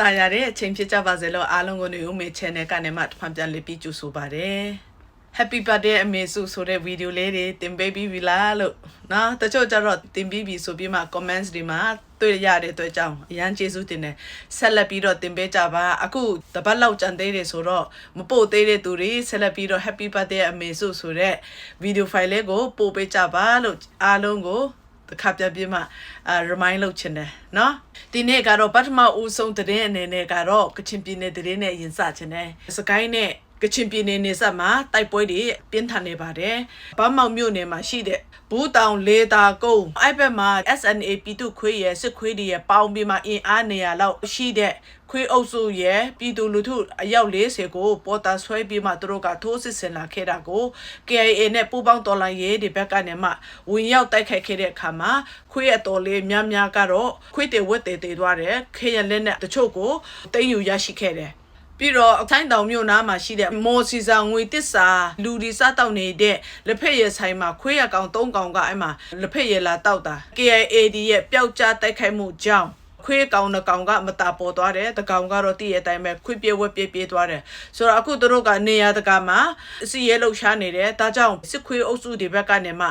တာရတဲ့အချိန်ဖြစ်ကြပါစေလို့အားလုံးကိုနေဦးမေ channel ကနေမှတစ်ဖန်ပြန်လေးပြီးကြိုဆိုပါရစေ Happy birthday အမေစုဆိုတဲ့ဗီဒီယိုလေးတွေတင်ပေးပြီးပြီလားလို့နော်တချို့ကျတော့တင်ပြီးပြီဆိုပြီးမှ comments တွေမှာတွေ့ရတဲ့အတွက်ကြောင့်အရန်ကျေးဇူးတင်တယ်ဆက်လက်ပြီးတော့တင်ပေးကြပါအခုတပတ်လောက်ကြံသေးတယ်ဆိုတော့မပို့သေးတဲ့သူတွေဆက်လက်ပြီးတော့ Happy birthday အမေစုဆိုတဲ့ဗီဒီယိုဖိုင်လေးကိုပို့ပေးကြပါလို့အားလုံးကို တစ်ခါပြပြမှအာ remind လုပ်ချင်တယ်เนาะဒီနေ့ကတော့ပထမဦးဆုံးသတင်းအနေနဲ့ကတော့ကချင်ပြည်နယ်သတင်းနဲ့ရင်စချင်တယ်စကိုင်းနဲ့ ကချင်ပြည်နယ်နေဆက်မှာတိုက်ပွဲတွေပြင်းထန်နေပါတယ်။ဗမောက်မြို့နယ်မှာရှိတဲ့ဘူးတောင်လေတာကုန်းအဲ့ဘက်မှာ SNA ပြည်သူခွေးရဲ့စစ်ခွေးတွေရဲ့ပေါင်းပြီးမှအင်အားနေရလောက်ရှိတဲ့ခွေးအုပ်စုရဲ့ပြည်သူလူထုအယောက်40ကိုပေါ်တာဆွဲပြီးမှသူတို့ကထိုးစစ်ဆင်လာခဲ့တာကို KIA နဲ့ပူးပေါင်းတော်လှန်ရေးတွေဘက်ကနေမှဝင်ရောက်တိုက်ခိုက်ခဲ့တဲ့အခါမှာခွေးအတော်လေးများများကတော့ခွေးတွေဝက်တွေတွေသွားတယ်ခေရလက်နဲ့တချို့ကိုတိမ့်ယူရရှိခဲ့တယ် ပြီးတော့အထိုင်းတောင်မြို့နားမှာရှိတဲ့မော်စီစာငွေတစ္ဆာလူဒီစားတောက်နေတဲ့လက်ဖက်ရည်ဆိုင်မှာခွေးရကောင်၃ကောင်ကအဲ့မှာလက်ဖက်ရည်လာတောက်တာ KIAD ရဲ့ပျောက်ကြားတိုက်ခိုက်မှုကြောင့်ခွေးကောင်နှကောင်ကမတာပေါ်သွားတယ်တကောင်ကတော့တည့်ရဲ့အတိုင်းပဲခွေးပြေဝက်ပြေးပြေးသွားတယ်ဆိုတော့အခုတို့ကနေရာတကာမှာစီရဲလှုပ်ရှားနေတယ်ဒါကြောင့်စစ်ခွေးအုပ်စုတွေဘက်ကနေမှ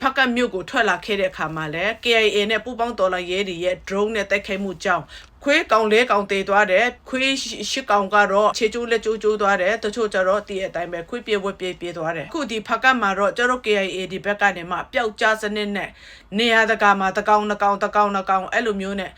ဖက်ကတ်မြို့ကိုထွက်လာခဲ့တဲ့အခါမှာလဲ KIA နဲ့ပူးပေါင်းတော်လှန်ရေးတွေရဲ့ drone နဲ့တိုက်ခိုက်မှုကြောင့် ခွေးကောင်လေးကောင်တေသွားတယ်ခွေးရှစ်ကောင်ကတော့ခြေကျိုးလက်ကျိုးကျိုးသွားတယ်တချို့ကျတော့တည့်ရဲ့အတိုင်းပဲခွေးပြေဝက်ပြေးပြေးသွားတယ်အခုဒီဖက်ကတ်မှာတော့ကျတော့ KIA ဒီဘက်ကနေမှပျောက်ကြားစနစ်နဲ့နေရာတကာမှာတကောင်နှကောင်တကောင်နှကောင်အဲ့လိုမျိုးနဲ့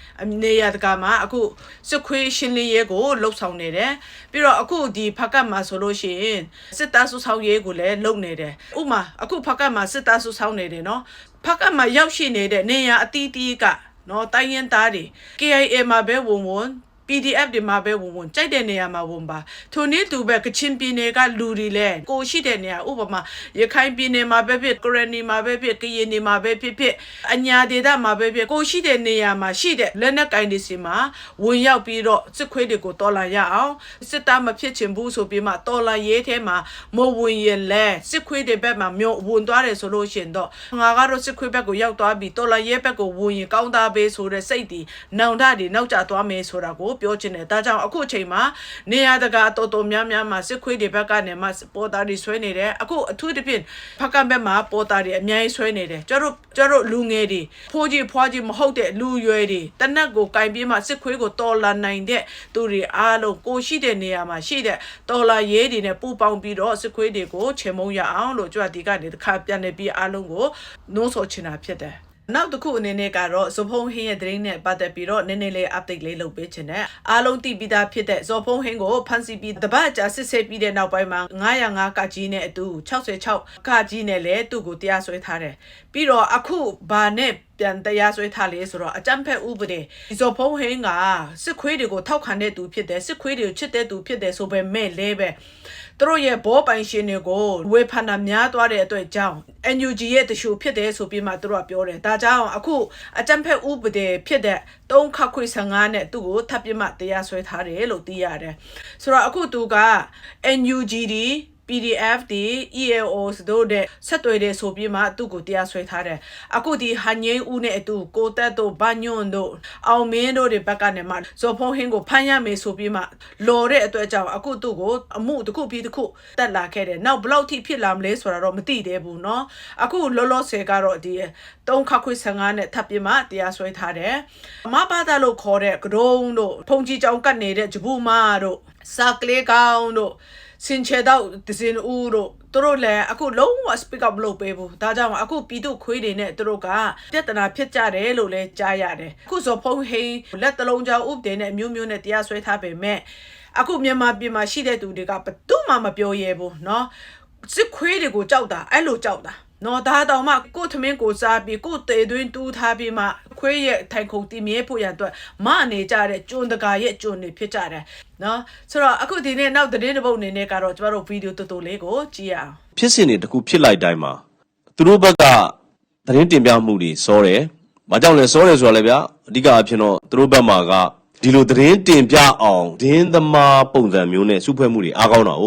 နေရာတကာမှာအခုစစ်ခွေးရှင်းလင်းရဲကိုလှုပ်ဆောင်နေတယ်ပြီးတော့အခုဒီဖက်ကတ်မှာဆိုလို့ရှိရင်စစ်သားစုဆောင်ရဲကိုလည်းလုပ်နေတယ်ဥမာအခုဖက်ကတ်မှာစစ်သားစုဆောင်နေတယ်နော်ဖက်ကတ်မှာရောက်ရှိနေတဲ့နေရာအတီးတီးက နော်တိုင်းရင်သားတွေ KIA မှာပဲဝင်ဝင် PDF တွေမှာပဲဝင်ဝင်ကြိုက်တဲ့နေရာမှာဝင်ပါထိုနည်းသူပဲကချင်ပြည်နယ်ကလူတွေလဲကိုရှိတဲ့နေရာဥပမာရခိုင်ပြည်နယ်မှာပဲဖြစ်ကရနီမှာပဲဖြစ်ကရင်နေမှာပဲဖြစ်ဖြစ်အညာဒေသမှာပဲဖြစ်ကိုရှိတဲ့နေရာမှာရှိတဲ့လက်နက်ကင်တွေစီမှာဝင်ရောက်ပြီးတော့စစ်ခွေးတွေကိုတော်လာရအောင်စစ်သားမဖြစ်ချင်ဘူးဆိုပြီးမှတော်လာရေးထဲမှာမဝင်ရင်လဲစစ်ခွေးတွေဘက်မှာမြို့ဝင်သွားတယ်ဆိုလို့ရှိရင်တော့ငါကတော့စစ်ခွေးဘက်ကိုရောက်သွားပြီးတော်လာရေးဘက်ကိုဝင်ရင်ကောင်းသားပေးဆိုတဲ့စိတ်ဒီနောင်တတွေနောက်ကျသွားမယ်ဆိုတာကိုပြောချင်တယ်ဒါကြောင့်အခုအချိန်မှာနေရာတကာအတော်တော်များများမှာစစ်ခွေးတွေဘက်ကနေမှပေါ်တာတွေဆွဲနေတယ်အခုအထူးသဖြင့်ဖက်ကဘက်မှာပေါ်တာတွေအများကြီးဆွဲနေတယ်ကျတို့ကျတို့လူငယ်တွေဖိုးကြီးဖွားကြီးမဟုတ်တဲ့လူရွယ်တွေတနက်ကိုကင်ပြေးမှစစ်ခွေးကိုတော်လာနိုင်တဲ့သူတွေအားလုံးကိုရှိတဲ့နေရာမှာရှိတဲ့တော်လာရေးတွေနဲ့ပူပေါင်းပြီးတော့စစ်ခွေးတွေကိုချေမုံရအောင်လို့ကြွဒီကနေတစ်ခါပြန်နေပြီးအားလုံးကိုနှိုးဆော်ချင်တာဖြစ်တယ် နောက်တစ်ခုအနေနဲ့ကတော့ဇော်ဖုံးဟင်းရဲ့သတင်းနဲ့ပတ်သက်ပြီးတော့နည်းနည်းလေး update လေးလုပ်ပေးချင်တယ်အားလုံးသိပြီးသားဖြစ်တဲ့ဇော်ဖုံးဟင်းကိုဖန်စီပြီးတပတ်ကြာစစ်ဆေးပြီးတဲ့နောက်ပိုင်းမှာ905ကကြီးနဲ့အတူ66ကကြီးနဲ့လည်းသူ့ကိုတရားစွဲထားတယ်ပြီးတော့အခုဘာနဲ့ပြန်တရားစွဲထားလေဆိုတော့အကြမ်းဖက်ဥပဒေဇော်ဖုံးဟင်းကစစ်ခွေးတွေကိုထောက်ခံတဲ့သူဖြစ်တယ်စစ်ခွေးတွေကိုချစ်တဲ့သူဖြစ်တယ်ဆိုပေမဲ့လဲပဲ သူတို့ရဲ့ဘောပိုင်ရှင်တွေကိုဝေဖန်တာများသွားတဲ့အတွက်ကြောင့် NUG ရဲ့တရှူဖြစ်တယ်ဆိုပြီးမှသူတို့ကပြောတယ်ဒါကြောင့်အခုအကြမ်းဖက်ဥပဒေဖြစ်တဲ့3ခခွေ15နဲ့သူ့ကိုထပ်ပြမတရားစွဲထားတယ်လို့သိရတယ်ဆိုတော့အခုသူက NUG ဒီ PDF ဒီ EAOs တို့တဲ့ဆက်သွယ်တဲ့ဆိုပြီးမှသူ့ကိုတရားစွဲထားတယ်အခုဒီဟန်ငိမ့်ဦးနဲ့အတူကိုတက်တို့ဘာညွန့်တို့အောင်မင်းတို့တွေဘက်ကနေမှဇော်ဖုံးဟင်းကိုဖမ်းရမယ်ဆိုပြီးမှလော်တဲ့အတွက်ကြောင့်အခုသူ့ကိုအမှုတစ်ခုပြီးတစ်ခုတက်လာခဲ့တယ်နောက်ဘလောက်ထိဖြစ်လာမလဲဆိုတာတော့မသိသေးဘူးเนาะအခုလောလောဆယ်ကတော့ဒီ3ခခွေ15နဲ့ထပ်ပြမှတရားစွဲထားတယ်အမဘာသာလို့ခေါ်တဲ့ကရုံတို့ဖုန်ကြီးကြောင်ကတ်နေတဲ့ဂျပူမာတို့စာကလေးကောင်တို့ စင်ချေတော့ဒဇင်ဦးတို့သူတို့လည်းအခုလုံးဝ speak up မလုပ်ပေးဘူးဒါကြောင့်အခုပြည်သူခွေးတွေနဲ့သူတို့ကပြဿနာဖြစ်ကြတယ်လို့လည်းကြားရတယ်အခုဆိုဖုံးဟိန်းလက်တလုံးကြောင်ဥပဒေနဲ့မျိုးမျိုးနဲ့တရားစွဲထားပေမဲ့အခုမြန်မာပြည်မှာရှိတဲ့သူတွေကဘယ်သူမှမပြောရဲဘူးเนาะစစ်ခွေးတွေကိုကြောက်တာအဲ့လိုကြောက်တာ နော်ဒါတောင်မှကို့ထမင်းကိုစားပြီးကို့တေသွင်းတူးထားပြီးမှခွေးရဲ့ထိုင်ခုံတည်မြဲဖို့ရန်အတွက်မအနေကြတဲ့ကျွန်းတကာရဲ့ကျွန်းတွေဖြစ်ကြတယ်နော်ဆိုတော့အခုဒီနေ့နောက်သတင်းတစ်ပုဒ်အနေနဲ့ကတော့ကျမတို့ဗီဒီယိုတူတူလေးကိုကြည့်ရအောင်ဖြစ်စဉ်တွေတစ်ခုဖြစ်လိုက်တိုင်းမှာသူတို့ဘက်ကသတင်းတင်ပြမှုတွေစောတယ်။ဘာကြောင့်လဲစောတယ်ဆိုတော့လေဗျာအဓိကအဖြစ်တော့သူတို့ဘက်မှာကဒီလိုသတင်းတင်ပြအောင်ဒင်းသမားပုံစံမျိုးနဲ့စုဖွဲ့မှုတွေအားကောင်းတာ哦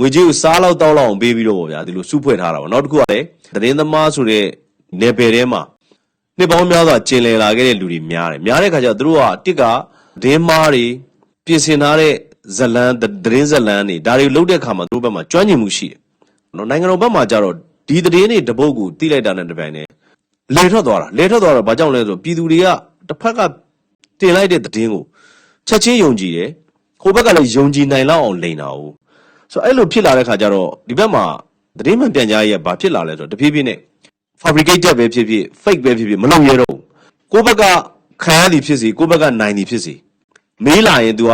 ငွေကြေးကိုစားလောက်တောက်လောက်အောင်ပေးပြီးတော့ပေါ့ဗျာဒီလိုစုဖွဲ့ထားတာပေါ့နောက်တစ်ခုကလည်းသတင်းသမားဆိုတဲ့နယ်ပယ်ထဲမှာနှစ်ပေါင်းများစွာကျင်လည်လာခဲ့တဲ့လူတွေများတယ်များတဲ့ခါကျတော့သူတို့ကတစ်ကဒင်းမားတွေပြင်ဆင်ထားတဲ့ဇလန်းသတင်းဇလန်းတွေဒါတွေလုတ်တဲ့အခါမှာသူတို့ဘက်မှာကျွမ်းကျင်မှုရှိတယ်နော်နိုင်ငံတော်ဘက်မှာကြတော့ဒီသတင်းတွေတပုတ်ကိုတိလိုက်တာနဲ့တပြိုင်တည်းလေထွက်သွားတာလေထွက်သွားတော့ဘာကြောင့်လဲဆိုတော့ပြည်သူတွေကတစ်ဖက်ကတင်လိုက်တဲ့သတင်းကိုချက်ချင်းယုံကြည်တယ်ဟိုဘက်ကလည်းယုံကြည်နိုင်လောက်အောင်လိန်တာ哦 ဆိုတော့အဲ့လိုဖြစ်လာတဲ့ခါကျတော့ဒီဘက်မှာသတင်းမှန်ပြန်ကြားရဲ့ဘာဖြစ်လာလဲဆိုတော့တဖြည်းဖြည်းနဲ့ fabricated ပဲဖြစ်ဖြစ် fake ပဲဖြစ်ဖြစ်မလုပ်ရတော့ဘူးကိုယ့်ဘက်ကခံရသည်ဖြစ်စီကိုယ့်ဘက်ကနိုင်သည်ဖြစ်စီမေးလာရင် तू က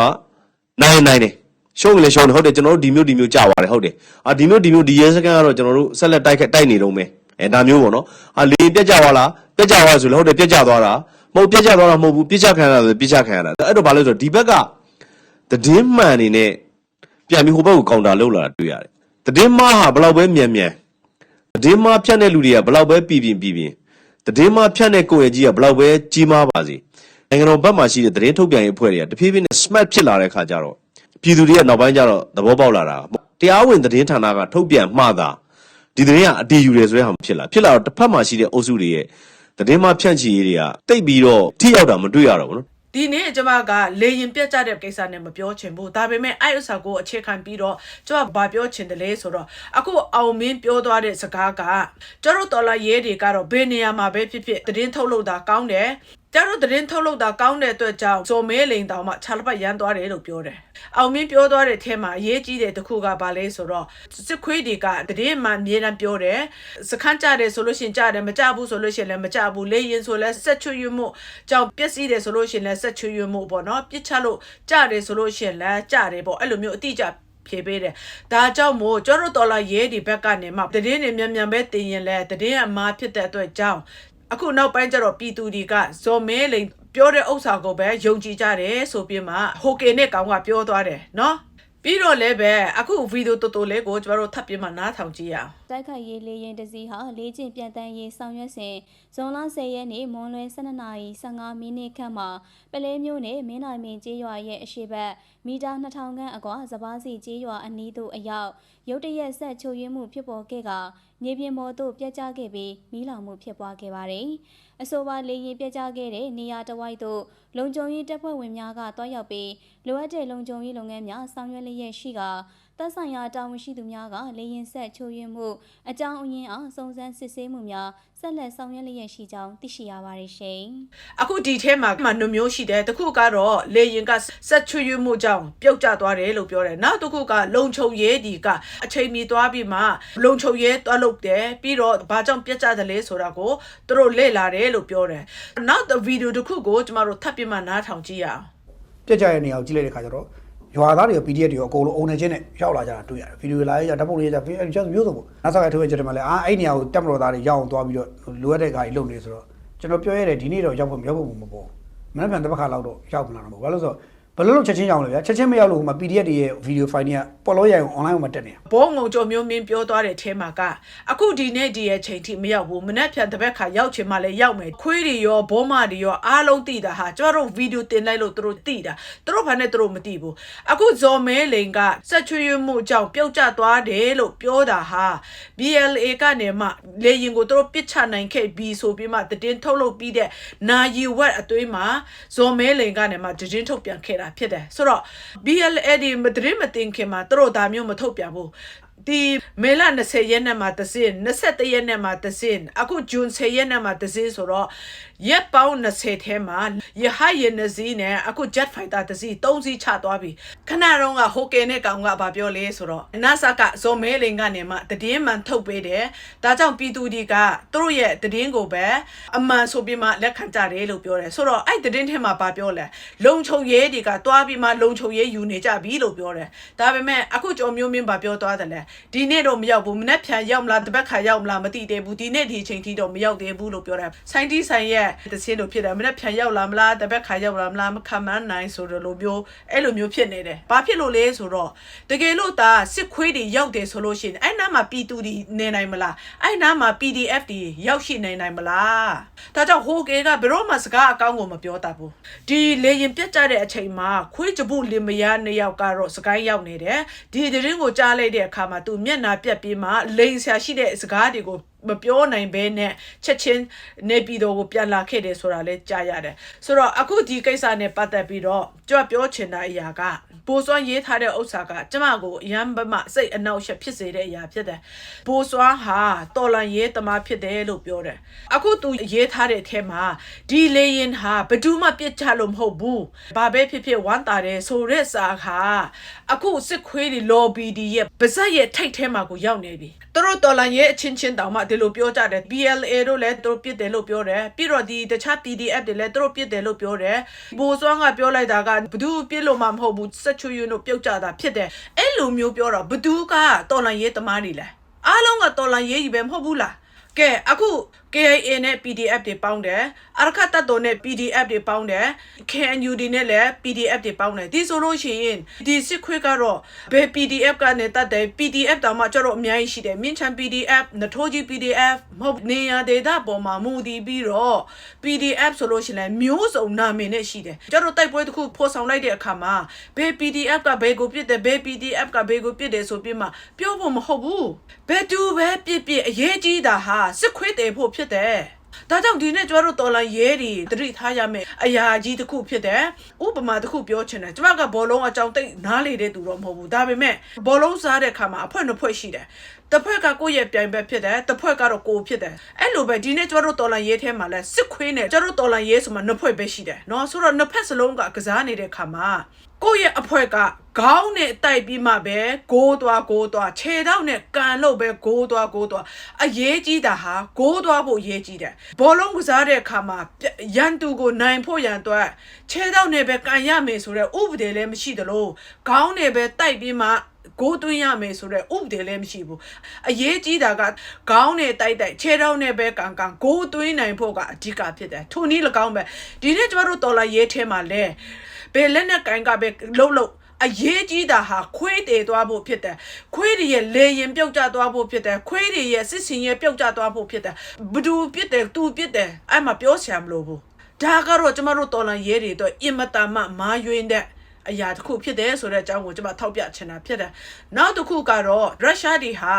နိုင်ရင်နိုင်တယ်ရှုံးရင်လည်းရှုံးတယ်ဟုတ်တယ်ကျွန်တော်တို့ဒီမျိုးဒီမျိုးကြာပါတယ်ဟုတ်တယ်အာဒီမျိုးဒီမျိုးဒီရဲစကန်ကတော့ကျွန်တော်တို့ဆက်လက်တိုက်ခက်တိုက်နေတော့မယ်အဲဒါမျိုးပေါ့နော်အာလေရင်ပြက်ကြသွားလားပြက်ကြသွားဆိုလည်းဟုတ်တယ်ပြက်ကြသွားတာမဟုတ်ပြက်ကြသွားတာမဟုတ်ဘူးပြက်ကြခံရတာဆိုပြက်ကြခံရတာအဲ့တော့ဘာလို့လဲဆိုတော့ဒီဘက်ကသတင်းမှန်နေနဲ့ ပြန်ပြီးဟိုဘက်ကိုကောင်တာလောက်လာတာတွေ့ရတယ်သတင်းမှားဟာဘယ်လောက်ပဲမြန်မြန်သတင်းမဖြတ်တဲ့လူတွေကဘလောက်ပဲပြည်ပြင်းပြည်ပြင်းသတင်းမဖြတ်တဲ့ကိုယ့်ရဲ့ကြီးကဘလောက်ပဲကြီးမားပါစေနိုင်ငံတော်ဘက်မှာရှိတဲ့သတင်းထုတ်ပြန်ရေးအဖွဲ့တွေကတဖြည်းဖြည်းနဲ့ smart ဖြစ်လာတဲ့ခါကျတော့ပြည်သူတွေကနောက်ပိုင်းကျတော့သဘောပေါက်လာတာတရားဝင်သတင်းဌာနကထုတ်ပြန်မှသာဒီသတင်းကအတည်ယူတယ်ဆိုတဲ့ဟာမဖြစ်လာဖြစ်လာတော့တစ်ဖက်မှာရှိတဲ့အုပ်စုတွေရဲ့သတင်းမဖြန့်ချီရေးတွေကတိတ်ပြီးတော့ထိရောက်တာမတွေ့ရတော့ဘူးနော် ဒီနေ့ကျွန်မကလေရင်ပြတ်ကြတဲ့ကိစ္စနဲ့မပြောချင်ဘူးဒါပေမဲ့အဲ့ဥစ္စာကိုအခြေခံပြီးတော့ကျွန်မဘာပြောချင်တယ်လဲဆိုတော့အခုအောင်မင်းပြောသွားတဲ့စကားကကျွန်တော်တော်လာရေးတွေကတော့ဘယ်နေရာမှာပဲဖြစ်ဖြစ်သတင်းထုတ်လို့တာကောင်းတယ် ကျတော့သတင်းထုတ်လို့တာကောင်းတဲ့အတွက်ကြောင့်ဇော်မဲလိန်တောင်မှခြာလပတ်ရမ်းသွားတယ်လို့ပြောတယ်။အောင်မင်းပြောသွားတဲ့အထဲမှာအရေးကြီးတဲ့တစ်ခုကဘာလဲဆိုတော့စစ်ခွေးတွေကသတင်းမှန်အမြဲတမ်းပြောတယ်။စခန်းကြတယ်ဆိုလို့ရှရင်ကြတယ်မကြဘူးဆိုလို့ရှရင်လည်းမကြဘူး။လေရင်ဆိုလည်းဆက်ချွတ်ရွမှုကြောင့်ပျက်စီးတယ်ဆိုလို့ရှရင်လည်းဆက်ချွတ်ရွမှုပေါ့နော်။ပြစ်ချလို့ကြတယ်ဆိုလို့ရှရင်လည်းကြတယ်ပေါ့အဲ့လိုမျိုးအတိအကျဖြေပေးတယ်။ဒါကြောင့်မို့ကျွန်တော်တော်လာရဲဒီဘက်ကနေမှတည်င်းနေမြန်မြန်ပဲတင်ရင်လဲတည်င်းအမားဖြစ်တဲ့အတွက်ကြောင့် အခုနောက်ပိုင်းကျတော့ပြည်သူတွေကဇော်မဲလိန်ပြောတဲ့ဥစ္စာကိုပဲယုံကြည်ကြတယ်ဆိုပြီးမှဟိုကေနဲ့ကောင်ကပြောသွားတယ်နော်ပြီးတော့လည်းပဲအခုဗီဒီယိုတော်တော်လေးကိုကျွန်တော်တို့ထပ်ပြီးမှနားထောင်ကြည့်ရအောင် တိုက်ခိုက်ရေးလေရင်တစည်းဟာလေ့ကျင့်ပြန်တန်းရေးဆောင်ရွက်စဉ်ဇွန်လ10ရက်နေ့မွန်လွယ်12နာရီ15မိနစ်ခန့်မှာပလဲမျိုးနဲ့မင်းနိုင်မင်းကျေးရွာရဲ့အရှိတ်မီတာ2000ခန့်အကွာစပားစီကျေးရွာအနီးသို့အရောက်ရုတ်တရက်ဆက်ချို့ယွင်းမှုဖြစ်ပေါ်ခဲ့ကမြေပြင်ပေါ်သို့ပြက်ကျခဲ့ပြီးမီးလောင်မှုဖြစ်ပွားခဲ့ပါတယ်။အဆိုပါလေရင်ပြက်ကျခဲ့တဲ့နေရာတစ်ဝိုက်သို့လုံခြုံရေးတပ်ဖွဲ့ဝင်များကတွားရောက်ပြီးလိုအပ်တဲ့လုံခြုံရေးလုပ်ငန်းများဆောင်ရွက်လျက်ရှိက တပ်ဆိုင်ရာတာဝန်ရှိသူများကလေရင်ဆက်ချိုးယွင်းမှုအကြောင်းအရင်းအောင်စုံစမ်းစစ်ဆေးမှုများဆက်လက်ဆောင်ရွက်လျက်ရှိကြောင်းသိရှိရပါတယ်ရှင်။အခုဒီထဲမှာမှနှမျိုးရှိတယ်တစ်ခုကတော့လေရင်ကဆက်ချွေမှုကြောင့်ပြုတ်ကျသွားတယ်လို့ပြောတယ်နောက်တစ်ခုကလုံခြုံရေးဒီကအချိန်မီသွားပြီးမှလုံခြုံရေးသွားလုပ်တယ်ပြီးတော့ဘာကြောင့်ပြတ်ကျတယ်လဲဆိုတာကိုသူတို့လေ့လာတယ်လို့ပြောတယ်နောက်ဗီဒီယိုတစ်ခုကိုကျမတို့ထပ်ပြီးမှနားထောင်ကြည့်ရအောင်ပြက်ကြရဲ့နေရာကိုကြည့်လိုက်တဲ့ခါကျတော့ ရွာသားတွေရော PDF တွေရောအကုန်လုံးအုံနေချင်းနဲ့ရောက်လာကြတာတွေ့ရတယ်ဗီဒီယိုလာရဓာတ်ပုံလေးရကြအဲ့ကျမျိုးစုံပေါ့နောက်ဆက်ရထုတ်ရချက်တယ်မှာလဲအာအဲ့နေရာကိုတက်မတော်သားတွေရောက်အောင်သွားပြီးတော့လိုအပ်တဲ့ခါကြီးလုပ်နေဆိုတော့ကျွန်တော်ပြောရတယ်ဒီနေ့တော့ရောက်ဖို့မရောက်ဖို့မပေါ်မနေ့ပြန်တစ်ပတ်ခါလောက်တော့ရောက်မလာတော့ဘူးဘာလို့ဆိုတော့ ဘယ်လိုလုပ်ချက်ချင်းရောက်လဲဗျာချက်ချင်းမရောက်လို့ဟိုမှာ PDF တွေရဲ့ဗီဒီယိုဖိုင်တွေကပေါ်လို့ရအောင် online မှာတက်နေတာဘောငုံကြော်မျိုးမင်းပြောသွားတဲ့အဲမှာကအခုဒီနေ့ဒီရဲ့ချိန်ထိမရောက်ဘူးမနေ့ဖြန်တစ်ဘက်ခါရောက်ချင်မှလည်းရောက်မယ်ခွေးတွေရောဘောမတွေရောအားလုံးသိတာဟာကျမတို့ဗီဒီယိုတင်လိုက်လို့သူတို့သိတာသူတို့ဘာနဲ့သူတို့မသိဘူးအခုဇော်မဲလိန်ကဆက်ချွေးမှုကြောင့်ပြုတ်ကျသွားတယ်လို့ပြောတာဟာ BLA ကနေမှလေရင်ကိုသူတို့ပစ်ချနိုင်ခဲ့ပြီးဆိုပြီးမှတည်င်းထုတ်လုပ်ပြီးတဲ့နာယီဝက်အသွေးမှာဇော်မဲလိန်ကနေမှတည်င်းထုတ်ပြန်ခဲ့တာဖြစ်တယ်ဆိုတော့ BLA ဒီမတည်မတင်ခင်မှာသူတို့ဒါမျိုးမထုတ်ပြန်ဘူးဒီမေလ20ရက်နေ့မှာတစင်း21ရက်နေ့မှာတစင်းအခုဂျွန်10ရက်နေ့မှာတစင်းဆိုတော့ ရက်ပေါင်း20ထဲမှာရဟယနဇီနဲ့အခု jet fighter တစီ3စီးချသွားပြီခဏတော့ကဟိုကယ်နဲ့ကောင်ကဗာပြောလဲဆိုတော့ NASA ကဇော်မဲလင်ကနေမှတည်င်းမှန်ထုတ်ပေးတယ်ဒါကြောင့်ပြည်သူတွေကသူတို့ရဲ့တည်င်းကိုပဲအမှန်ဆိုပြီးမှလက်ခံကြတယ်လို့ပြောတယ်ဆိုတော့အဲ့တည်င်းထဲမှာဗာပြောလဲလုံခြုံရေးတွေကတွားပြီးမှလုံခြုံရေးယူနေကြပြီလို့ပြောတယ်ဒါပေမဲ့အခုကြော်မျိုးမင်းဗာပြောသွားတယ်လေဒီနေ့တော့မရောက်ဘူးမနေ့ဖြန်ရောက်မလားတပတ်ခါရောက်မလားမသိသေးဘူးဒီနေ့ဒီအချိန်ထိတော့မရောက်သေးဘူးလို့ပြောတယ်ဆိုင်းတီးဆိုင်ရဲ့တစင်းလို့ဖြစ်တယ်မနေ့ဖြန်ရောက်လာမလားတပတ်ခါရောက်လာမလားမခံမနိုင်ဆိုတော့လိုမျိုးအဲ့လိုမျိုးဖြစ်နေတယ်ဘာဖြစ်လို့လဲဆိုတော့တကယ်လို့ဒါစစ်ခွေးတွေရောက်တယ်ဆိုလို့ရှိရင်အဲ့နားမှာပြည်သူတွေနေနိုင်မလားအဲ့နားမှာ PDF တွေရောက်ရှိနေနိုင်မလားဒါကြောင့်ဟိုကေကဘယ်တော့မှစကားအကောင်းကိုမပြောတတ်ဘူးဒီလေရင်ပြတ်ကြတဲ့အချိန်မှာခွေးကြပုလင်မယားနှစ်ယောက်ကတော့စကိုင်းရောက်နေတယ်ဒီသတင်းကိုကြားလိုက်တဲ့အခါမှာသူမျက်နှာပြက်ပြီးမှလိန်ဆရာရှိတဲ့စကားတွေကို မပြောနိုင်ဘဲနဲ့ချက်ချင်းနေပြည်တော်ကိုပြန်လာခဲ့တယ်ဆိုတာလည်းကြားရတယ်ဆိုတော့အခုဒီကိစ္စနဲ့ပတ်သက်ပြီးတော့ကြွပြောချင်တဲ့အရာကဘိုးစွမ်းရေးထားတဲ့ဥစ္စာကကျမကိုအရန်ဘမစိတ်အနှောက်အယှက်ဖြစ်စေတဲ့အရာဖြစ်တယ်ဘိုးစွမ်းဟာတော်လန်ရေးသမားဖြစ်တယ်လို့ပြောတယ်အခုသူရေးထားတဲ့အထက်မှာဒီလေရင်ဟာဘယ်သူမှပြစ်ချလို့မဟုတ်ဘူးဘာပဲဖြစ်ဖြစ်ဝမ်းတာတယ်ဆိုရက်စာခါအခုစစ်ခွေးတွေ lobby ဒီရဲ့ပါဇက်ရဲ့ထိတ်ထဲမှာကိုရောက်နေပြီသူတို့တော်လန်ရေးအချင်းချင်းတောင်မှဒီလိုပြောကြတယ် BLA တို့လည်းသူတို့ပြစ်တယ်လို့ပြောတယ်ပြီးတော့ဒီတခြား PDF တွေလည်းသူတို့ပြစ်တယ်လို့ပြောတယ်ဘိုးစွမ်းကပြောလိုက်တာကဘသူပြစ်လို့မှမဟုတ်ဘူးစက်ချွေယူတို့ပြုတ်ကြတာဖြစ်တယ်အဲ့လိုမျိုးပြောတော့ဘသူကတော်လန်ရေးသမားတွေလဲအားလုံးကတော်လန်ရေးကြီးပဲမဟုတ်ဘူးလားကဲအခု KIA နဲ့ PDF တွေပေါင်းတယ်အရခတ်တပ်တော်နဲ့ PDF တွေပေါင်းတယ် KNU တွေနဲ့လည်း PDF တွေပေါင်းတယ်ဒီဆိုလို့ရှိရင်ဒီစစ်ခွေးကတော့ဘယ် PDF ကနေတတ်တယ် PDF တောင်မှကျတော့အများကြီးရှိတယ်မြင်းချံ PDF နထိုးကြီး PDF မဟုတ်နေရဒေတာပေါ်မှာမူတည်ပြီးတော့ PDF ဆိုလို့ရှိရင်လည်းမျိုးစုံနာမည်နဲ့ရှိတယ်ကျတော့တိုက်ပွဲတစ်ခုဖော်ဆောင်လိုက်တဲ့အခါမှာဘယ် PDF ကဘယ်ကိုပြစ်တယ်ဘယ် PDF ကဘယ်ကိုပြစ်တယ်ဆိုပြီးမှပြောဖို့မဟုတ်ဘူးဘယ်သူပဲပြစ်ပြစ်အရေးကြီးတာဟာစစ်ခွေးတယ်ဖို့ဖြစ်ဖြစ်တယ်ဒါကြောင့်ဒီနေ့ကျွားတို့တော်လန်ရဲတွေတတိထားရမယ်အရာကြီးတစ်ခုဖြစ်တယ်ဥပမာတစ်ခုပြောချင်တယ်ကျွားကဘောလုံးအကြောင်းတိတ်နားလေတဲ့သူတော့မဟုတ်ဘူးဒါပေမဲ့ဘောလုံးစားတဲ့အခါမှာအဖွဲနှစ်ဖွဲရှိတယ်တစ်ဖွဲကကိုယ့်ရဲ့ပြိုင်ဘက်ဖြစ်တယ်တစ်ဖွဲကတော့ကိုဖြစ်တယ်အဲ့လိုပဲဒီနေ့ကျွားတို့တော်လန်ရဲထဲမှာလဲစစ်ခွေးနဲ့ကျွားတို့တော်လန်ရဲဆိုမှနှစ်ဖွဲပဲရှိတယ်နော်ဆိုတော့နှစ်ဖက်စလုံးကကစားနေတဲ့အခါမှာ ကိုယ့်ရဲ့အဖွဲကခေါင်းနဲ့တိုက်ပြီးမှပဲဂိုးသွားဂိုးသွားခြေထောက်နဲ့ကန်လို့ပဲဂိုးသွားဂိုးသွားအရေးကြီးတာဟာဂိုးသွားဖို့အရေးကြီးတယ်ဘောလုံးကစားတဲ့အခါမှာရန်သူကိုနိုင်ဖို့ရန်အတွက်ခြေထောက်နဲ့ပဲကန်ရမယ်ဆိုတော့ဥပဒေလည်းမရှိသလိုခေါင်းနဲ့ပဲတိုက်ပြီးမှကိုသွင်းရမယ်ဆိုတော့ဥပဒေလည်းမရှိဘူးအရေးကြီးတာကခေါင်းနဲ့တိုက်တိုက်ခြေထောက်နဲ့ပဲကန်ကန်ကိုသွင်းနိုင်ဖို့ကအဓိကဖြစ်တယ်ထိုနည်း၎င်းပဲဒီနေ့ကျမတို့တော်လာရေးထဲမှာလဲ ဘယ်လက်နဲ့ကန်ကပဲလှုပ်လှုပ်အရေးကြီးတာဟာခွေးတည်သွားဖို့ဖြစ်တယ်ခွေးတွေရဲ့လေရင်ပြုတ်ကျသွားဖို့ဖြစ်တယ်ခွေးတွေရဲ့စစ်စင်ရဲ့ပြုတ်ကျသွားဖို့ဖြစ်တယ်ဘသူပြစ်တယ်သူပြစ်တယ်အဲ့မှာပြောစရာမလိုဘူးဒါကတော့ကျမတို့တော်လန်ရဲတွေအတွက်အင်မတန်မှမာယွင်းတဲ့ အရာတစ်ခုဖြစ်တယ်ဆိုတဲ့အကြောင်းကိုကျွန်မထောက်ပြချင်တာဖြစ်တယ်။နောက်တစ်ခုကတော့ရုရှားတွေဟာ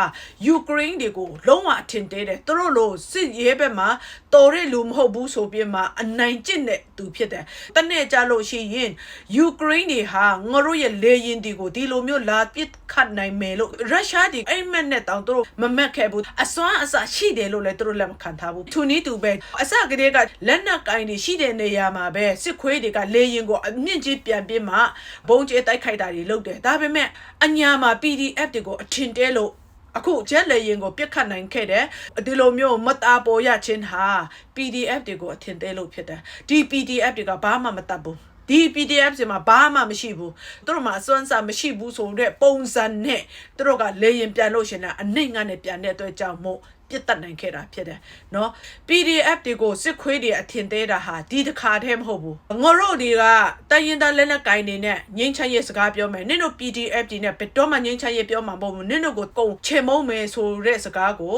ယူကရိန်းတွေကိုလုံးဝအထင်သေးတယ်။သူတို့လိုစစ်ရေးဘက်မှာတော်တဲ့လူမဟုတ်ဘူးဆိုပြီးမှအနိုင်ကျင့်တဲ့သူဖြစ်တယ်။တနေ့ကြလို့ရှိရင်ယူကရိန်းတွေဟာငါတို့ရဲ့လေရင်တွေကိုဒီလိုမျိုးလာပစ်ခတ်နိုင်မယ်လို့ရုရှားတွေအိမ်မက်နဲ့တောင်သူတို့မမက်ခဲ့ဘူး။အစွမ်းအစရှိတယ်လို့လည်းသူတို့လက်မခံထားဘူး။သူနည်းသူပဲအစကတည်းကလက်နက်ကင်တွေရှိတဲ့နေရာမှာပဲစစ်ခွေးတွေကလေရင်ကိုအမြင့်ကြီးပြန်ပြင်းမှဘုံကျဲတိုက်ခိုက်တာတွေလုပ်တယ်ဒါပေမဲ့အညာမှာ PDF တွေကိုအထင်တဲလို့အခုဂျက်လေရင်ကိုပြစ်ခတ်နိုင်ခဲ့တယ်ဒီလိုမျိုးမတာပေါ်ရခြင်းဟာ PDF တွေကိုအထင်သေးလို့ဖြစ်တယ်ဒီ PDF တွေကဘာမှမတတ်ဘူးဒီ PDF တွေမှာဘာမှမရှိဘူးသူတို့မှာအစွမ်းစားမရှိဘူးဆိုတော့ပုံစံနဲ့သူတို့ကလေရင်ပြန်လို့ရှင်တာအနှိမ့်ငါနဲ့ပြန်တဲ့အတွက်ကြောင့်မို့ ပြစ်တက်နိုင်ခဲ့တာဖြစ်တယ်နော် PDF တွေကိုစစ်ခွေးတွေအထင်သေးတာဟာဒီတစ်ခါတည်းမဟုတ်ဘူးငါတို့တွေကတိုင်းရင်းသားလက်နက်ကိုင်တွေနဲ့ငင်းချမ်းရေးစကားပြောမယ်နင်တို့ PDF တွေနဲ့ဘယ်တော့မှငင်းချမ်းရေးပြောမှာမဟုတ်ဘူးနင်တို့ကိုကုန်ချေမုံမယ်ဆိုတဲ့စကားကို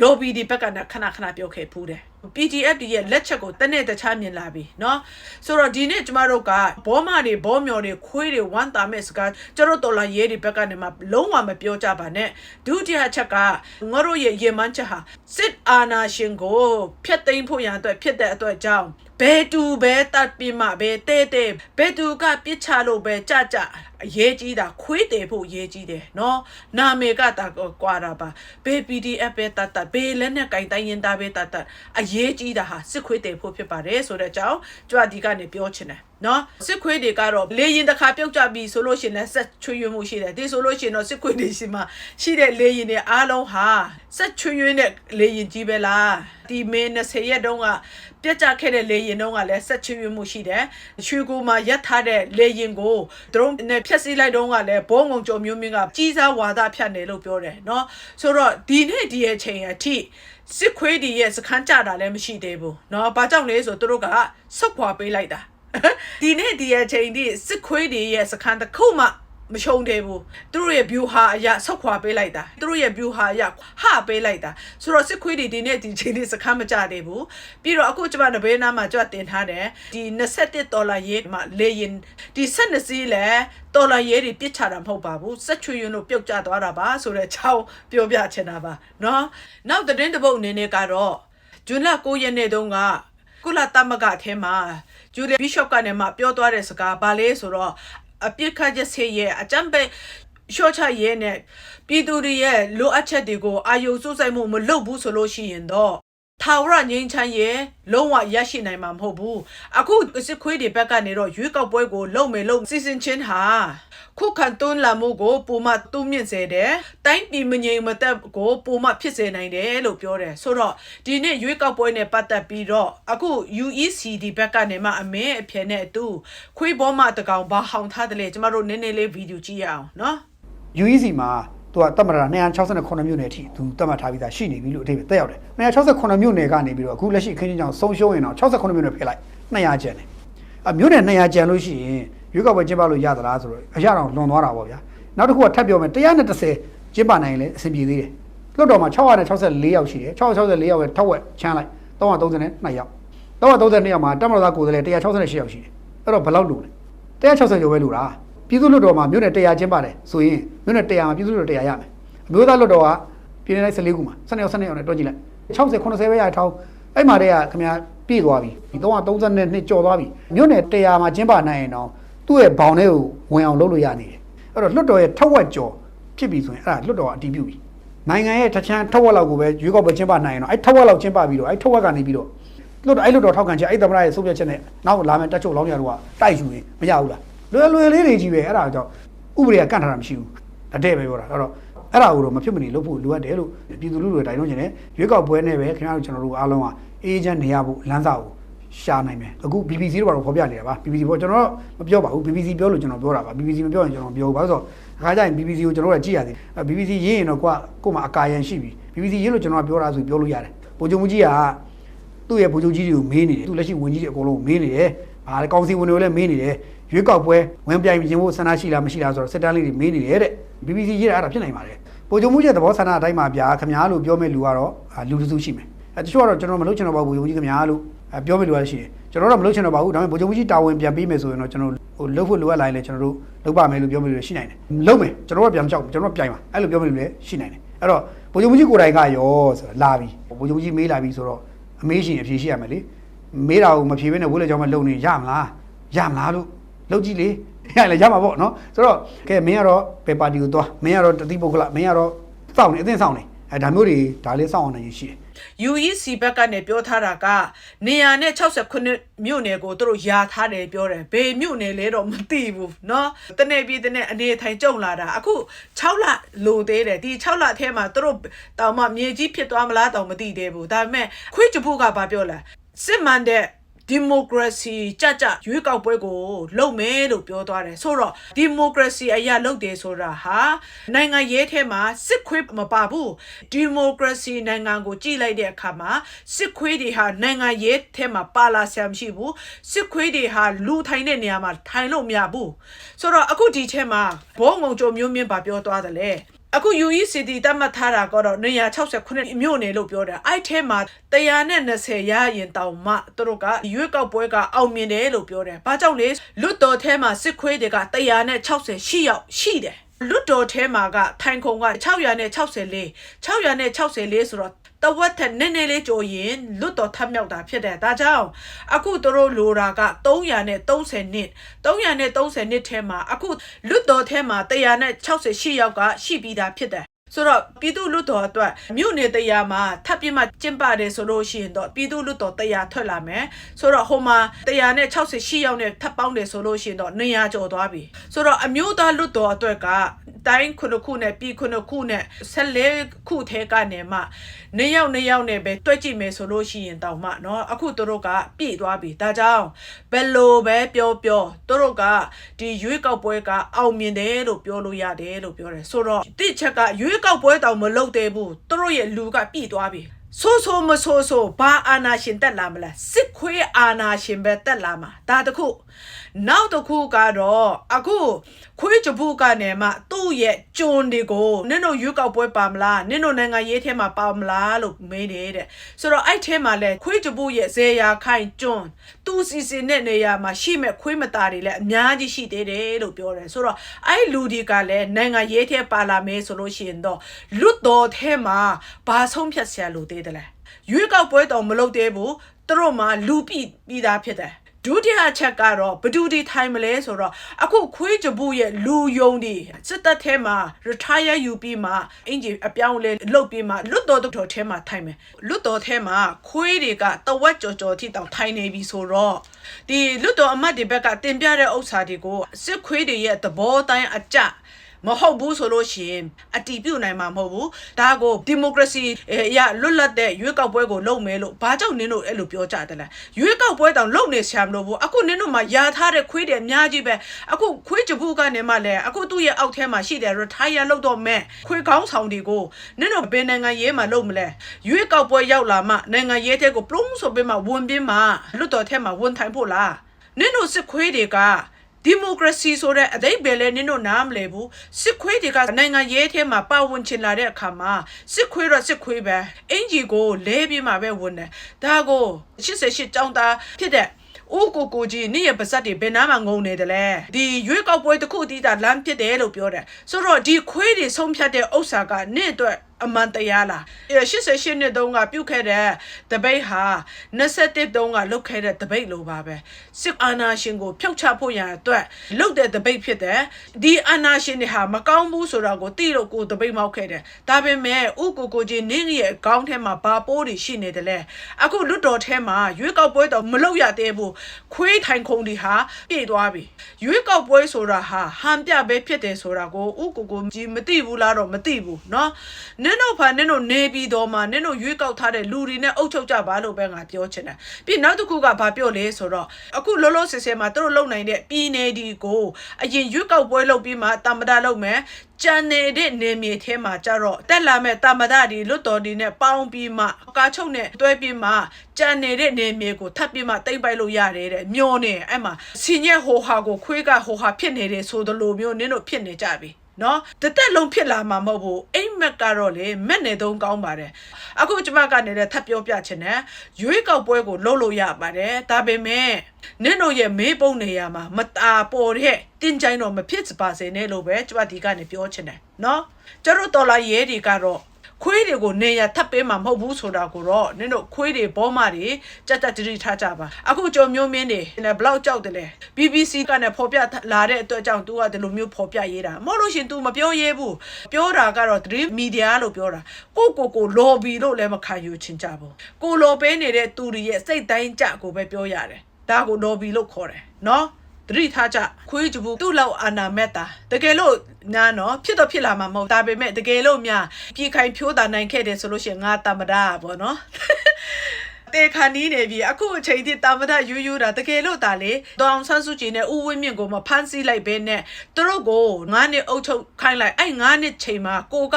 lobby ဒီဘက်ကခဏခဏပြောခဲ့ဖူးတယ် PDF ဒီရဲ့လက်ချက်ကိုတနေ့တခြားမြင်လာပြီเนาะဆိုတော့ဒီနေ့ကျမတို့ကဘောမတွေဘောမျော်တွေခွေးတွေဝမ်းတာမဲ့စကားကျတို့တော်လာရဲဒီဘက်ကနေမှလုံးဝမပြောကြပါနဲ့ဒုတိယချက်ကငါတို့ရဲ့ရေမန်းချက်ဟာစစ်အာဏာရှင်ကိုဖျက်သိမ်းဖို့ရန်အတွက်ဖြစ်တဲ့အတွက်ကြောင့် ဘဲတူဘဲတတ်ပြီးမှဘဲတဲ့တဲ့ဘဲတူကပြစ်ချလို့ပဲကြကြအရေးကြီးတာခွေးတယ်ဖို့အရေးကြီးတယ်နော်နာမည်ကတာကွာတာပါဘဲ PDF ပဲတတ်တတ်ဘဲလက်နဲ့ကင်တိုင်းရင်သားပဲတတ်တတ်အရေးကြီးတာဟာစစ်ခွေးတယ်ဖို့ဖြစ်ပါတယ်ဆိုတဲ့အကြောင်းကြွာဒီကနေပြောချင်တယ် နော်စစ်ခွေးတွေကတော့လေရင်တစ်ခါပြုတ်ကြပြီဆိုလို့ရှိရင်လည်းဆက်ချွေရွံ့မှုရှိတယ်ဒီဆိုလို့ရှိရင်တော့စစ်ခွေးတွေရှိမှရှိတဲ့လေရင်တွေအားလုံးဟာဆက်ချွေရွံ့တဲ့လေရင်ကြီးပဲလားဒီမင်း20ရက်တုန်းကပြက်ကြခဲ့တဲ့လေရင်တုန်းကလည်းဆက်ချွေရွံ့မှုရှိတယ်ရွှေကူမှာရက်ထားတဲ့လေရင်ကိုဒရုန်းနဲ့ဖျက်ဆီးလိုက်တုန်းကလည်းဘုံငုံကြုံမျိုးမင်းကကြီးစားဝါဒဖြတ်နေလို့ပြောတယ်နော်ဆိုတော့ဒီနေ့ဒီရဲ့ချိန်အထိစစ်ခွေးတွေရဲ့စခန်းကြတာလည်းမရှိသေးဘူးเนาะဘာကြောင့်လဲဆိုသူတို့ကဆုတ်ခွာပေးလိုက်တာ ဒီနေ့ဒီရဲ့ချိန်ဒီစစ်ခွေးတွေရဲ့စခန်းတစ်ခုမှ မရှုံးသေးဘူးသူတို့ရဲ့ view ဟာအရာဆောက်ခွာပေးလိုက်တာသူတို့ရဲ့ view ဟာအရာဟပေးလိုက်တာဆိုတော့စစ်ခွေးတွေဒီနေ့ဒီချိန်လေးစခန်းမကြသေးဘူးပြီးတော့အခုကျွန်မနဘေးနားမှာကြွတင်ထားတယ်ဒီ27ဒေါ်လာရေးမှာလေရင်ဒီ12စီးလဲဒေါ်လာရေးတွေပြစ်ချတာမဟုတ်ပါဘူးစက်ချွေရင်တို့ပြုတ်ကျသွားတာပါဆိုတဲ့ချောင်းပြောပြချင်တာပါเนาะနောက်သတင်းတစ်ပုတ်အနေနဲ့ကတော့ဂျွန်လ9ရက်နေ့တုန်းက ကုလသမဂ္ဂအထဲမှာဂျူလီဘီရှော့ကနေမှပြောသွားတဲ့စကားဘာလဲဆိုတော့အပြစ်ခတ်ချက်ဆေးရဲ့အကြံပေးရှော့ချရဲနဲ့ပြည်သူတွေရဲ့လိုအပ်ချက်တွေကိုအာယုံစူးစိုက်မှုမလုပ်ဘူးဆိုလို့ရှိရင်တော့ ထာဝရငြိမ်းချမ်းရေးလုံးဝရရှိနိုင်မှာမဟုတ်ဘူးအခုစစ်ခွေးတွေဘက်ကနေတော့ရွေးကောက်ပွဲကိုလုံမယ်လုံစီစဉ်ချင်းဟာခုခံတွန်းလာမှုကိုပုံမှတူးမြင့်စေတယ်တိုင်းပြည်မငြိမ်မသက်ကိုပုံမှဖြစ်စေနိုင်တယ်လို့ပြောတယ်ဆိုတော့ဒီနေ့ရွေးကောက်ပွဲနဲ့ပတ်သက်ပြီးတော့အခု UEC ဒီဘက်ကနေမှအမင်းအဖြစ်နဲ့အတူခွေးဘောမတကောင်ဘာဟောင်ထားတယ်လေကျမတို့နည်းနည်းလေးဗီဒီယိုကြည့်ရအောင်နော် UEC မှာ သူကတတ်မှတ်တာ268မြို့နယ်အထိသူတတ်မှတ်ထားပြီးသားရှိနေပြီလို့အထိပ္ပယ်တက်ရောက်တယ်268မြို့နယ်ကနေပြီးတော့အခုလက်ရှိခင်းချင်းကြောင်ဆုံးရှုံးရင်တော့68မြို့နယ်ဖယ်လိုက်200ကျန်တယ်အမြို့နယ်200ကျန်လို့ရှိရင်ရွေးကောက်ပွဲကျင်းပလို့ရသလားဆိုတော့အရာတော်လွန်သွားတာပေါ့ဗျာနောက်တစ်ခုကထပ်ပြောမယ်130ကျင်းပနိုင်ရင်လည်းအဆင်ပြေသေးတယ်လွတ်တော်မှာ664ယောက်ရှိတယ်664ယောက်ပဲထောက်ဝက်ချမ်းလိုက်332ယောက်332ယောက်မှာတက်မတော်သားကိုယ်စားလှယ်168ယောက်ရှိတယ်အဲ့တော့ဘယ်လောက်လို့လဲ160ကျော်ပဲလို့လား ပြည်သူ့လွတ်တော်မှာမြို့နယ်100ကျင်းပါတယ်ဆိုရင်မြို့နယ်100မှာပြည်သူ့လွတ်တော်100ရမယ်အမျိုးသားလွတ်တော်ကပြည်နယ်တိုင်း14ခုမှာ12ယောက်12ယောက်နဲ့တွက်ကြည့်လိုက်60 80ပဲရထောင်းအဲ့မှာတည်းကခင်ဗျာပြည့်သွားပြီဒီ332နှစ်ကျော်သွားပြီမြို့နယ်100မှာကျင်းပနိုင်ရင်တော့သူ့ရဲ့ဘောင်ထဲကိုဝင်အောင်လုပ်လို့ရနေတယ်အဲ့တော့လွတ်တော်ရဲ့ထက်ဝက်ကျော်ဖြစ်ပြီဆိုရင်အဲ့ဒါလွတ်တော်ကအတည်ပြုပြီနိုင်ငံရဲ့တချမ်းထက်ဝက်လောက်ကိုပဲရွေးကောက်ပွဲကျင်းပနိုင်ရင်တော့အဲ့ထက်ဝက်လောက်ကျင်းပပြီးတော့အဲ့ထက်ဝက်ကနေပြီးတော့လွတ်တော်အဲ့လွတ်တော်ထောက်ခံချက်အဲ့သမရရဲ့ဆုံးဖြတ်ချက်နဲ့နောက်လာမယ့်တက်ချုပ်လောင်းရတို့ကတိုက်ယူရင်မရဘူးလား လွယ်လွယ်လေးတွေကြီးပဲအဲ့ဒါကြောင့်ဥပဒေကကန့်ထားတာမရှိဘူးအတဲ့ပဲပြောတာအဲ့တော့အဲ့ဒါကိုတော့မဖြစ်မနေလုပ်ဖို့လိုအပ်တယ်လို့ပြည်သူလူထုတွေတိုင်လို့ကျင်တယ်ရွေးကောက်ပွဲနဲ့ပဲခင်ဗျားတို့ကျွန်တော်တို့အားလုံးကအေဂျင့်နေရဖို့လမ်းစာကိုရှာနိုင်မယ်အခု BBC တို့ကတော့ဖော်ပြနေတာပါ BBC ဘောကျွန်တော်တော့မပြောပါဘူး BBC ပြောလို့ကျွန်တော်ပြောတာပါ BBC မပြောရင်ကျွန်တော်ပြောဘူးဘာလို့ဆိုတော့အခါကျရင် BBC ကိုကျွန်တော်တို့ကကြည့်ရသေးတယ် BBC ရေးရင်တော့ကိုကကို့မှာအကာရန်ရှိပြီ BBC ရေးလို့ကျွန်တော်ကပြောတာဆိုပြောလို့ရတယ်ဗိုလ်ချုပ်မှုကြီးကသူ့ရဲ့ဗိုလ်ချုပ်ကြီးတွေကိုမေးနေတယ်သူလက်ရှိဝင်ကြီးတွေအကုန်လုံးမေးနေတယ်ဘာလဲကောင်စီဝင်တွေလည်းမေးနေတယ် ရွေးကောက်ပွဲဝင်ပြိုင်ရင်ဖို့ဆန္ဒရှိလားမရှိလားဆိုတော့စစ်တမ်းလေးတွေမေးနေတယ်တဲ့ BBC ရေးတာအဲ့ဒါဖြစ်နိုင်ပါတယ်ဗိုလ်ချုပ်မှုကြီးသဘောဆန္ဒအတိုင်းမှာဗျာခမားလို့ပြောမဲ့လူကတော့လူတစုရှိမယ်အဲတချို့ကတော့ကျွန်တော်မလုပ်ချင်တော့ပါဘူးဗိုလ်ချုပ်ကြီးခမားလို့ပြောမဲ့လူကရှိတယ်ကျွန်တော်တော့မလုပ်ချင်တော့ပါဘူးဒါပေမဲ့ဗိုလ်ချုပ်ကြီးတာဝန်ပြန်ပေးမယ်ဆိုရင်တော့ကျွန်တော်ဟိုလုပ်ဖို့လိုအပ်လာရင်လည်းကျွန်တော်တို့လုပ်ပါမယ်လို့ပြောမဲ့လူတွေရှိနိုင်တယ်လုပ်မယ်ကျွန်တော်တို့ကပြန်မကြောက်ကျွန်တော်တို့ပြိုင်ပါအဲ့လိုပြောမဲ့လူတွေရှိနိုင်တယ်အဲ့တော့ဗိုလ်ချုပ်ကြီးကိုယ်တိုင်ကရောဆိုတာလာပြီဗိုလ်ချုပ်ကြီးမေးလာပြီဆိုတော့အမေးရှင်အဖြေရှိရမယ်လေမေးတာကိုမဖြေဘဲနဲ့ဝိလေကြောင့်မလုံနေရမလားရမလားလို့ လုပ်ကြည့်လေရလည်းရမှာပေါ့နော်ဆိုတော့ကဲမင်းကတော့ပေပါတီကိုသွားမင်းကတော့တတိပုဂ္ဂလမင်းကတော့စောင့်နေအသိစောင့်နေအဲဒါမျိုးတွေဒါလေးစောင့်အောင်နေရှိတယ် UEC ဘက်ကနေပြောထားတာကနေရာနဲ့69မြို့နယ်ကိုသူတို့ယာထားတယ်ပြောတယ်ဘေမြို့နယ်လဲတော့မသိဘူးเนาะတနေ့ပြည်တနေ့အနေထိုင်ကြုံလာတာအခု6လလိုသေးတယ်ဒီ6လအထဲမှာသူတို့တောင်မှမြေကြီးဖြစ်သွားမလားတောင်မသိသေးဘူးဒါပေမဲ့ခွေးကြဖို့ကဘာပြောလဲစစ်မှန်တဲ့ ဒီမိုကရေစီကြကြရွေးကောက်ပွဲကိုလုပ်မယ်လို့ပြောသွားတယ်ဆိုတော့ဒီမိုကရေစီအရာလုပ်တယ်ဆိုတာဟာနိုင်ငံရေးထဲမှာစစ်ခွေးမပါဘူးဒီမိုကရေစီနိုင်ငံကိုကြည့်လိုက်တဲ့အခါမှာစစ်ခွေးတွေဟာနိုင်ငံရေးထဲမှာပါလာဆရာမရှိဘူးစစ်ခွေးတွေဟာလူထိုင်တဲ့နေရာမှာထိုင်လို့မရဘူးဆိုတော့အခုဒီထဲမှာဘောငုံကြုံမျိုးမြင့်ပါပြောသွားတယ်လေ အခု UECD တတ်မှတ်ထားတာကတော့169မြို့နယ်လို့ပြောတယ်အဲ့ထဲမှာ120ရရင်တောင်မှသူတို့ကရွေးကောက်ပွဲကအောင်မြင်တယ်လို့ပြောတယ်။ဘာကြောင့်လဲလွတ်တော်ထဲမှာစစ်ခွေးတွေက160ရှိရောက်ရှိတယ်။လွတ်တော်ထဲမှာကထိုင်ခုံက664 664ဆိုတော့ တဝက်ထက်နည်းနည်းလေးကြော်ရင်လွတ်တော်ထပ်မြောက်တာဖြစ်တယ်။ဒါကြောင့်အခုသူတို့လိုတာက330နှစ်330နှစ်ထဲမှာအခုလွတ်တော်ထဲမှာ168ယောက်ကရှိပြီးသားဖြစ်တယ်။ ဆိုတော့ပြည်သူလူတော်အတွက်မြို့နယ်တရားမှာထပ်ပြမကျင်းပတယ်ဆိုလို့ရှိရင်တော့ပြည်သူလူတော်တရားထွက်လာမယ်ဆိုတော့ဟိုမှာတရားနဲ့68ရောက်နဲ့ထပ်ပေါင်းတယ်ဆိုလို့ရှိရင်တော့200ကျော်သွားပြီဆိုတော့အမျိုးသားလူတော်အတွက်ကတိုင်းခုနှစ်ခုနဲ့ပြည်ခုနှစ်ခုနဲ့14ခုထဲကနေမှနှစ်ယောက်နှစ်ယောက်နဲ့ပဲတွက်ကြည့်မယ်ဆိုလို့ရှိရင်တောင်မှเนาะအခုသူတို့ကပြည့်သွားပြီဒါကြောင့်ဘယ်လိုပဲပြောပြောသူတို့ကဒီရွေးကောက်ပွဲကအောင်မြင်တယ်လို့ပြောလို့ရတယ်လို့ပြောတယ်ဆိုတော့တိချက်ကရွေး ကောက်ပွဲတောင်မလုပ်သေးဘူးသူတို့ရဲ့လူကပြည့်သွားပြီဆိုးဆိုးမဆိုးဆိုးဘာအာနာရှင်တက်လာမလဲစစ်ခွေးအာနာရှင်ပဲတက်လာမှာဒါတခု နောက်တစ်ခုကတော့အခုခွေးချဘူးကနေမှသူ့ရဲ့ကြုံတွေကိုနင်တို့ရွေးကောက်ပွဲပါမလားနင်တို့နိုင်ငံရေးထဲမှာပါမလားလို့မေးတယ်တဲ့ဆိုတော့အဲ့ထဲမှာလဲခွေးချဘူးရဲ့ဇေယာခိုင်ကျွန်းသူ့စီစဉ်တဲ့နေရာမှာရှိမဲ့ခွေးမသားတွေလည်းအများကြီးရှိသေးတယ်လို့ပြောတယ်ဆိုတော့အဲ့လူတွေကလည်းနိုင်ငံရေးထဲပါလာမယ်ဆိုလို့ရှိရင်တော့လွတ်တော်ထဲမှာဘာဆုံးဖြတ်ဆရာလို့သေးတယ်လဲရွေးကောက်ပွဲတော်မလုပ်သေးဘူးသူတို့မှလူပိပြီးသားဖြစ်တယ် ဒုတိယချက်ကတော့ဘယ်သူဒီထိုင်မလဲဆိုတော့အခုခွေးကြဘူးရဲ့လူယုံဒီစစ်တပ်ထဲမှာ retire ယူပြီးမှအင်ဂျီအပြောင်းလဲလုပ်ပြီးမှလွတ်တော်တော်ထဲမှာထိုင်မယ်လွတ်တော်ထဲမှာခွေးတွေကတဝက်ကြော်ကြော်ထိတောင်ထိုင်နေပြီဆိုတော့ဒီလွတ်တော်အမတ်တွေဘက်ကတင်ပြတဲ့ဥစ္စာတွေကိုစစ်ခွေးတွေရဲ့သဘောတိုင်းအကြ မဟုတ်ဘူးဆိုလို့ရှိရင်အတီးပြုတ်နိုင်မှာမဟုတ်ဘူးဒါကိုဒီမိုကရေစီအရလွတ်လပ်တဲ့ရွေးကောက်ပွဲကိုလုပ်မယ်လို့ဘာကြောင့်နင်းတို့အဲ့လိုပြောကြတယ်လဲရွေးကောက်ပွဲတောင်လုပ်နေဆရာမလို့ဘူးအခုနင်းတို့မှာယာထားတဲ့ခွေးတွေအများကြီးပဲအခုခွေးကြဘူးကနေမှလည်းအခုသူ့ရဲ့အောက်ထဲမှာရှိတယ် retire လုပ်တော့မဲ့ခွေးကောင်းဆောင်တွေကိုနင်းတို့ဘယ်နိုင်ငံရေးမှာလုပ်မလဲရွေးကောက်ပွဲရောက်လာမှနိုင်ငံရေးတဲ့ကိုပလုံးဆိုပြီးမှဝင်ပြီးမှလွတ်တော်ထဲမှာဝန်ထိုင်ဖို့လားနင်းတို့စစ်ခွေးတွေက ဒီမိုကရေစီဆိုတဲ့အတိတ်ပဲလဲနင်းတို့နားမလဲဘူးစစ်ခွေးတွေကနိုင်ငံရေးထဲမှာပါဝင်ချင်လာတဲ့အခါမှာစစ်ခွေးတော့စစ်ခွေးပဲအင်ဂျီကိုလဲပြီးမှပဲဝင်တယ်ဒါကို88ចောင်းသားဖြစ်တဲ့ဦးကိုကိုကြီးနေ့ရပါဇက်တွေဘယ်နားမှာငုံနေတယ်လဲဒီရွေးကောက်ပွဲတစ်ခုတည်းတာလမ်းဖြစ်တယ်လို့ပြောတယ်ဆိုတော့ဒီခွေးတွေဆုံးဖြတ်တဲ့ဥစ္စာကနေ့အတွက် အမှန်တရားလား88နှစ်တုန်းကပြုတ်ခဲ့တဲ့တပိတ်ဟာ21တုန်းကလုတ်ခဲ့တဲ့တပိတ်လိုပါပဲစစ်အာဏာရှင်ကိုဖျောက်ချဖို့ရန်အတွက်လုတ်တဲ့တပိတ်ဖြစ်တယ်ဒီအာဏာရှင်တွေဟာမကောင်းဘူးဆိုတာကိုသိလို့ကိုတပိတ်မောက်ခဲ့တယ်ဒါပေမဲ့ဥကိုကိုကြီးနင်းရဲ့အကောင့်ထဲမှာဘာပိုးတွေရှိနေတယ်လဲအခုလွတ်တော်ထဲမှာရွေးကောက်ပွဲတော့မလုတ်ရသေးဘူးခွေးထိုင်ခုံတွေဟာပြေသွားပြီရွေးကောက်ပွဲဆိုတာဟာဟန်ပြပဲဖြစ်တယ်ဆိုတာကိုဥကိုကိုကြီးမသိဘူးလားတော့မသိဘူးเนาะ နင်တို့ဖာနင်တို့နေပြီးတော့မှနင်တို့ရွေးကောက်ထားတဲ့လူတွေနဲ့အုပ်ချုပ်ကြပါလို့ပဲငါပြောချင်တယ်ပြီးနောက်တစ်ခုကဘာပြောလဲဆိုတော့အခုလောလောဆယ်ဆယ်မှာသူတို့လုံနိုင်တဲ့ပြည်နယ်ဒီကိုအရင်ရွေးကောက်ပွဲလုပ်ပြီးမှတမ္မတာလုပ်မယ်ကြံနေတဲ့နေမြေထဲမှာကြတော့တက်လာမဲ့တမ္မတာဒီလွတ်တော်ဒီနဲ့ပေါင်းပြီးမှကာချုပ်နဲ့တွဲပြီးမှကြံနေတဲ့နေမြေကိုထပ်ပြီးမှတိမ့်ပိုက်လို့ရတယ်တဲ့မျောနေအဲ့မှာစင်ရဲ့ဟိုဟာကိုခွေးကဟိုဟာဖြစ်နေတယ်ဆိုသလိုမျိုးနင်တို့ဖြစ်နေကြပြီ နော်တသက်လုံးဖြစ်လာမှာမဟုတ်ဘူးအိမ်မက်ကတော့လေမက်နေသုံးကောင်းပါတယ်အခုကျမကနေလည်းထပ်ပြောပြချင်တယ်ရွေးကောက်ပွဲကိုလှုပ်လို့ရပါတယ်ဒါပေမဲ့နင့်တို့ရဲ့မေးပုံနေရမှာမตาပေါ်တဲ့တင်းကြိုင်းတော့မဖြစ်ပါစေနဲ့လို့ပဲကျမဒီကနေပြောချင်တယ်နော်ကျတို့တော်လာရဲတွေကတော့ ခွေးတွေကိုနေရထပ်ပေးမှာမဟုတ်ဘူးဆိုတာကိုတော့နင်တို့ခွေးတွေဘောမတွေကြက်တက်တတိထားကြပါအခုကြုံမျိုးမင်းတွေနဲ့ဘလောက်ကြောက်တယ်လဲ BBC ကနဲ့ဖော်ပြလာတဲ့အတွက်ကြောင့် तू ကဒီလိုမျိုးဖော်ပြရေးတာမဟုတ်လို့ရှင် तू မပြောရဲဘူးပြောတာကတော့ dream media လို့ပြောတာကိုကိုကို lobby လို့လည်းမခံယူချင်ကြဘူးကိုလိုပေးနေတဲ့သူတွေရဲ့စိတ်တိုင်းကြကိုပဲပြောရတယ်ဒါကို lobby လို့ခေါ်တယ်နော် တတိထားကြခွေးကြဘူးသူ့လောက်အာနာမက်တာတကယ်လို့ညာနော်ဖြစ်တော့ဖြစ်လာမှာမဟုတ်ဒါပေမဲ့တကယ်လို့များပြည်ခိုင်ဖြိုးတာနိုင်ခဲ့တယ်ဆိုလို့ရှိရင်ငါတမဒါပေါ့နော် တေခါနီးနေပြီအခုအချိန်ထိတာမဒယူယူတာတကယ်လို့ဒါလေတောင်ဆန်းစုကြည်နဲ့ဦးဝင်းမြင့်ကိုမဖမ်းဆီးလိုက်ဘဲနဲ့သူတို့ကိုငါးနှစ်အုပ်ချုပ်ခိုင်းလိုက်အဲ့ငါးနှစ်ချိန်မှာကိုက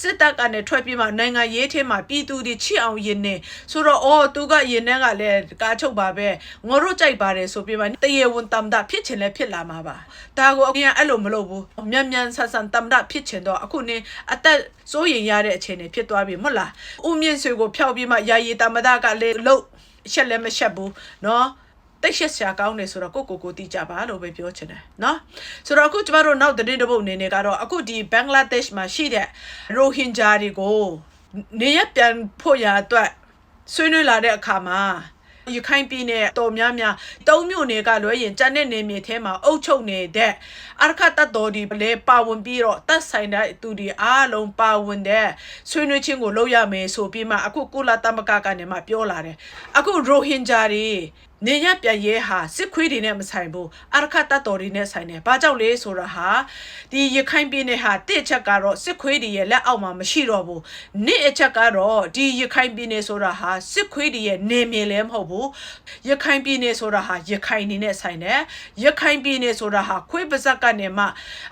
စစ်တပ်ကနေထွက်ပြေးမှနိုင်ငံရေးထဲမှာပြည်သူတွေချစ်အောင်ရင်နေဆိုတော့အော်သူကရင်ထဲကလည်းကာချုပ်ပါပဲငါတို့ကြိုက်ပါတယ်ဆိုပြီးမှတရေဝန်တမ်ဒဖြစ်ချင်လဲဖြစ်လာမှာပါဒါကိုအရင်အဲ့လိုမလုပ်ဘူးမြန်မြန်ဆန်ဆန်တမ်ဒဖြစ်ချင်တော့အခုနေအသက် စိုးရင်ရတဲ့အခြေအနေဖြစ်သွားပြီမဟုတ်လားဦးမြင့်ဆွေကိုဖျောက်ပြီးမှယာယီတမ်ဒကလည်းလို့ရှက်လည်းမရှက်ဘူးเนาะတိတ်ရှက်စရာကောင်းတယ်ဆိုတော့ကိုကိုကိုတီးကြပါလို့ပဲပြောချင်တယ်เนาะဆိုတော့အခုကျမတို့နောက်သတင်းတစ်ပုဒ်အနေနဲ့ကတော့အခုဒီဘင်္ဂလားဒေ့ရှ်မှာရှိတဲ့ရိုဟင်ဂျာတွေကိုနေရပြန်ဖို့ရအတွက်ဆွေးနွေးလာတဲ့အခါမှာ ရခိုင်ပြည်နယ်တော်များများတုံးမြို့နယ်ကလွဲရင်ကျန်တဲ့နယ်မြေထဲမှာအုပ်ချုပ်နေတဲ့အာရခတ်တပ်တော်ဒီလည်းပါဝင်ပြီးတော့တပ်ဆိုင်တဲ့သူတွေအားလုံးပါဝင်တဲ့ဆွေးနွေးခြင်းကိုလုပ်ရမယ်ဆိုပြီးမှအခုကုလသမဂ္ဂကနေမှပြောလာတယ်အခုရိုဟင်ဂျာတွေ နေရပြန်ရဲဟာစစ်ခွေးတွေနဲ့မဆိုင်ဘူးအရခတ်တတ်တော်တွေနဲ့ဆိုင်တယ်။ဘာကြောင့်လဲဆိုတာဟာဒီရခိုင်ပြည်နယ်ဟာတစ်အချက်ကတော့စစ်ခွေးတွေရဲ့လက်အောက်မှာမရှိတော့ဘူး။နှစ်အချက်ကတော့ဒီရခိုင်ပြည်နယ်ဆိုတာဟာစစ်ခွေးတွေရဲ့နေမြေလည်းမဟုတ်ဘူး။ရခိုင်ပြည်နယ်ဆိုတာဟာရခိုင်နေနဲ့ဆိုင်တယ်။ရခိုင်ပြည်နယ်ဆိုတာဟာခွေးပါဇက်ကနေမှ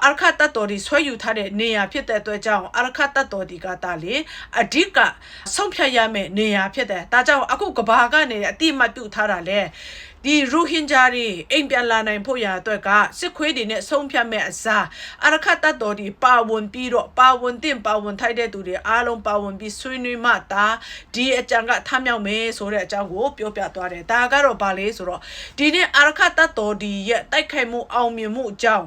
အရခတ်တတ်တော်တွေဆွဲယူထားတဲ့နေရာဖြစ်တဲ့အတွက်ကြောင့်အရခတ်တတ်တော်ဒီကတာလေအဓိကဆုံးဖြတ်ရမယ့်နေရာဖြစ်တယ်။ဒါကြောင့်အခုကဘာကနေအတိမတ်ပြုထားတာလဲ။ဒီရူဟင်ဂျာတွေအိမ်ပြန်လာနိုင်ဖို့ရာအတွက်ကစစ်ခွေးတွေနဲ့ဆုံးဖြတ်မဲ့အစားအရခတ်တတ်တော်ဒီပါဝင်ပြီးတော့ပါဝင်တင်ပါဝင်ထိုက်တဲ့သူတွေအားလုံးပါဝင်ပြီးဆွေးနွေးမှသာဒီအကြံကထမြောက်မယ်ဆိုတဲ့အကြောင်းကိုပြောပြသွားတယ်ဒါကတော့ဗာလေဆိုတော့ဒီနေ့အရခတ်တတ်တော်ဒီရဲ့တိုက်ခိုက်မှုအောင်မြင်မှုအကြောင်း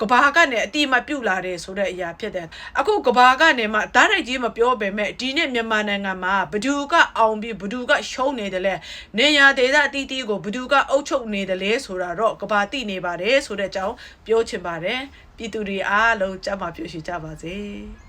ကဘာကနေအတိမပြုတ်လာတယ်ဆိုတဲ့အရာဖြစ်တယ်အခုကဘာကနေမှဓာတ်ရိုက်ကြီးမပြောပေမဲ့ဒီနေ့မြန်မာနိုင်ငံမှာဘဒူကအောင်ပြီးဘဒူကရှုံးနေတယ်လဲနေရဒေသအတီးတီးကိုဘဒူကအုပ်ချုပ်နေတယ်လဲဆိုတာတော့ကဘာတိနေပါတယ်ဆိုတဲ့အကြောင်းပြောချင်ပါတယ်ပြည်သူတွေအားလုံးကြမှာပြောရှိကြပါစေ